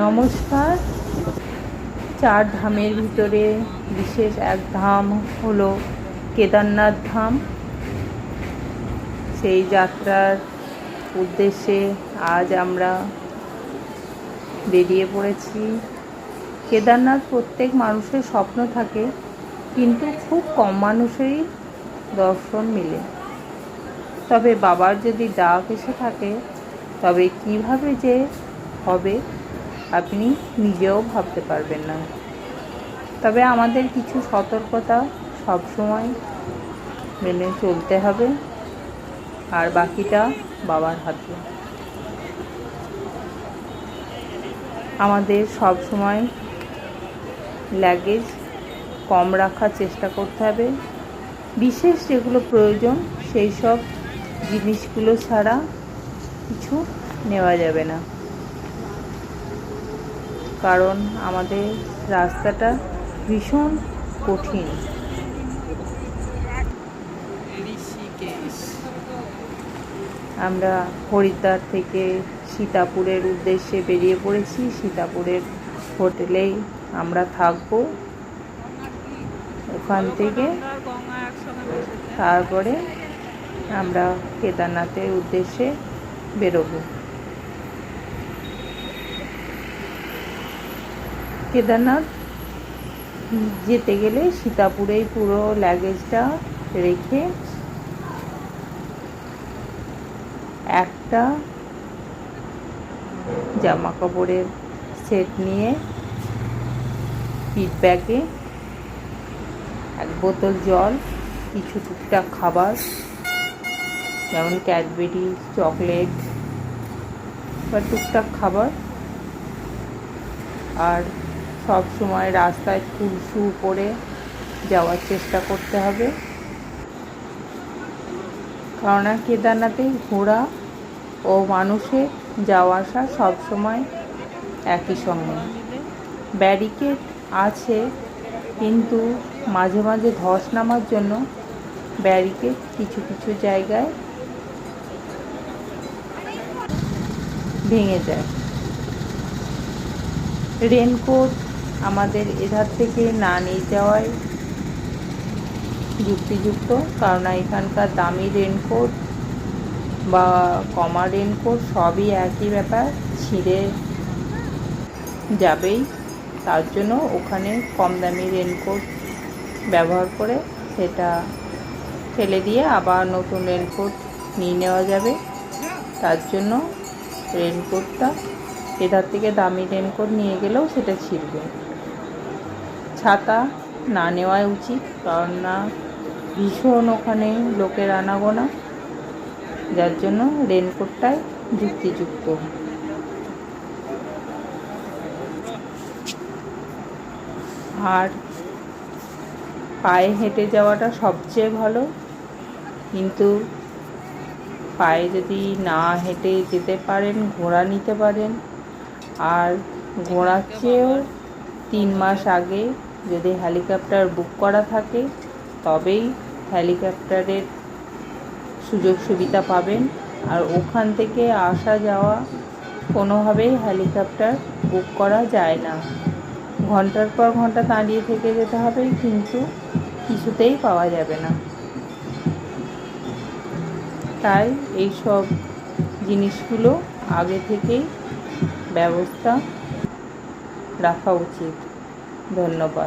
নমস্কার। চার ধামের ভিতরে বিশেষ এক ধাম হলো কেদারনাথ ধাম। সেই যাত্রার উদ্দেশ্যে আজ আমরা বেরিয়ে পড়েছি। কেদারনাথ প্রত্যেক মানুষের স্বপ্ন থাকে, কিন্তু খুব কম মানুষেরই দর্শন মিলে। তবে বাবার যদি ডাক এসে থাকে, তবে কীভাবে যে হবে আপনি নিজেও ভাবতে পারবেন না। তবে আমাদের কিছু সতর্কতা সবসময় মেনে চলতে হবে, আর বাকিটা বাবার হাতে। আমাদের সব সময় লাগেজ কম রাখার চেষ্টা করতে হবে। বিশেষ যেগুলো প্রয়োজন, সেই সব জিনিসগুলো ছাড়া কিছু নেওয়া যাবে না। কারণ আমাদের রাস্তাটা ভীষণ কঠিন। আমরা হরিদ্বার থেকে সীতাপুরের উদ্দেশ্যে বেরিয়ে পড়েছি। সীতাপুরের হোটেলেই আমরা থাকব। ওখান থেকে তারপরে আমরা কেদারনাথের উদ্দেশ্যে বেরোবো। কেদারনাথ যেতে গেলে সীতাপুরেই পুরো লাগেজটা রেখে একটা জামা কাপড়ের সেট নিয়ে পিট ব্যাগে এক বোতল জল কিছু টুকটাক খাবার, যেমন ক্যাডবেরি, চকলেট, বা টুকটাক খাবার। আর সব সময় রাস্তায় ফুলসু করে যাওয়ার চেষ্টা করতে হবে। কেননা কেদারনাথে ঘোরা ও মানুষের যাওয়া আসা সবসময় একই সঙ্গে। ব্যারিকেড আছে, কিন্তু মাঝে মাঝে ধস নামার জন্য ব্যারিকেড কিছু কিছু জায়গায় ভেঙে যায়। রেনকোট আমাদের এধার থেকে না নিয়ে যাওয়ায় যুক্তিযুক্ত, কারণ এখানকার দামি রেনকোট বা কমা রেনকোট সবই একই ব্যাপার, ছিঁড়ে যাবেই। তার জন্য ওখানে কম দামি রেনকোট ব্যবহার করে সেটা ফেলে দিয়ে আবার নতুন রেনকোট নিয়ে নেওয়া যাবে। তার জন্য রেনকোটটা এধার থেকে দামি রেনকোট নিয়ে গেলেও সেটা ছিঁড়বে। ছাতা না নেওয়াই উচিত, কারণ না ভীষণ ওখানে লোকের আনাগোনা, যার জন্য রেনকোটটাই যুক্তিযুক্ত। আর পায়ে হেঁটে যাওয়াটা সবচেয়ে ভালো। কিন্তু পায়ে যদি না হেঁটে যেতে পারেন, ঘোড়া নিতে পারেন, আর ঘোড়ার চেয়েও তিন মাস আগে যদি হেলিকপ্টার বুক করা থাকে, তবেই হেলিকপ্টারের সুযোগ সুবিধা পাবেন। আর ওখান থেকে আসা যাওয়া কোনোভাবেই হেলিকপ্টার বুক করা যায় না। ঘণ্টার পর ঘণ্টা দাঁড়িয়ে থেকে যেতে হবে, কিন্তু কিছুতেই পাওয়া যাবে না। তাই এই সব জিনিসগুলো আগে থেকেই ব্যবস্থা রাখা উচিত। ধন্যবাদ।